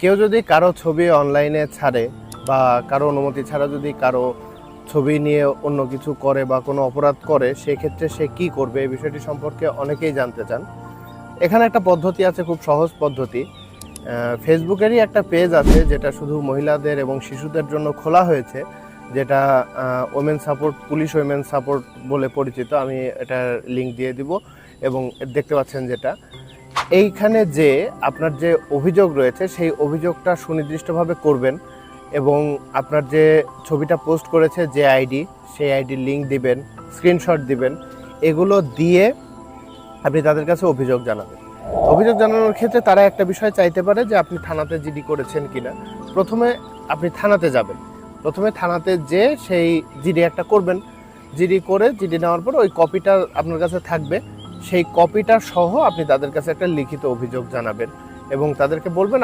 কেউ যদি কারও ছবি অনলাইনে ছাড়ে বা কারও অনুমতি ছাড়া যদি কারও ছবি নিয়ে অন্য কিছু করে বা কোনো অপরাধ করে, সেক্ষেত্রে সে কি করবে? এই বিষয়টি সম্পর্কে অনেকেই জানতে চান। এখানে একটা পদ্ধতি আছে, খুব সহজ পদ্ধতি। ফেসবুকেরই একটা পেজ আছে যেটা শুধু মহিলাদের এবং শিশুদের জন্য খোলা হয়েছে, যেটা women support police women support বলে পরিচিত। আমি এটার লিংক দিয়ে দিব এবং দেখতে পাচ্ছেন যেটা। এইখানে যে আপনার যে অভিযোগ রয়েছে, সেই অভিযোগটা সুনির্দিষ্টভাবে করবেন এবং আপনার যে ছবিটা পোস্ট করেছে যে আইডি, সেই আইডির লিংক দিবেন, স্ক্রিনশট দিবেন, এগুলো দিয়ে আপনি তাদের কাছে অভিযোগ জানাবেন। অভিযোগ জানানোর ক্ষেত্রে তারা একটা বিষয় চাইতে পারে যে আপনি থানাতে জিডি করেছেন কিনা। প্রথমে আপনি থানাতে যাবেন। প্রথমে থানাতে যে সেই জিডি একটা করবেন। জিডি করে, জিডি নেওয়ার পর ওই কপিটা আপনার কাছে থাকবে। সেই কপিটা সহ আপনি তাদের কাছে একটা লিখিত অভিযোগ জানাবেন এবং তাদেরকে বলবেন